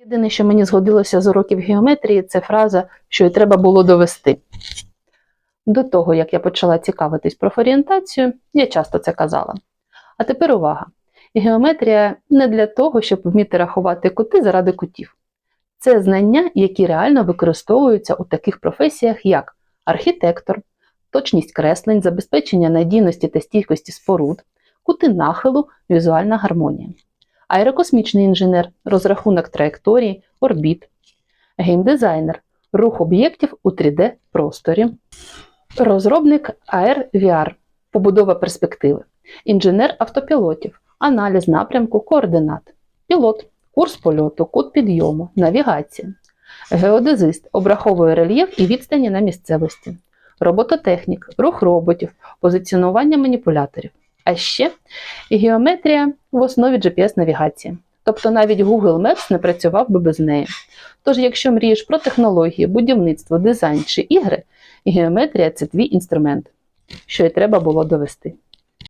Єдине, що мені згодилося з уроків геометрії, це фраза, що й треба було довести. До того, як я почала цікавитись профорієнтацію, я часто це казала. А тепер увага! Геометрія не для того, щоб вміти рахувати кути заради кутів. Це знання, які реально використовуються у таких професіях, як архітектор, точність креслень, забезпечення надійності та стійкості споруд, кути нахилу, візуальна гармонія, аерокосмічний інженер, розрахунок траєкторії, орбіт, геймдизайнер, рух об'єктів у 3D-просторі, розробник AR-VR, побудова перспективи, інженер автопілотів, аналіз напрямку координат, пілот, курс польоту, кут підйому, навігація, геодезист обраховує рельєф і відстані на місцевості, робототехнік, рух роботів, позиціонування маніпуляторів. А ще геометрія в основі GPS-навігації. Тобто навіть Google Maps не працював би без неї. Тож, якщо мрієш про технології, будівництво, дизайн чи ігри, геометрія це твій інструмент, що й треба було довести.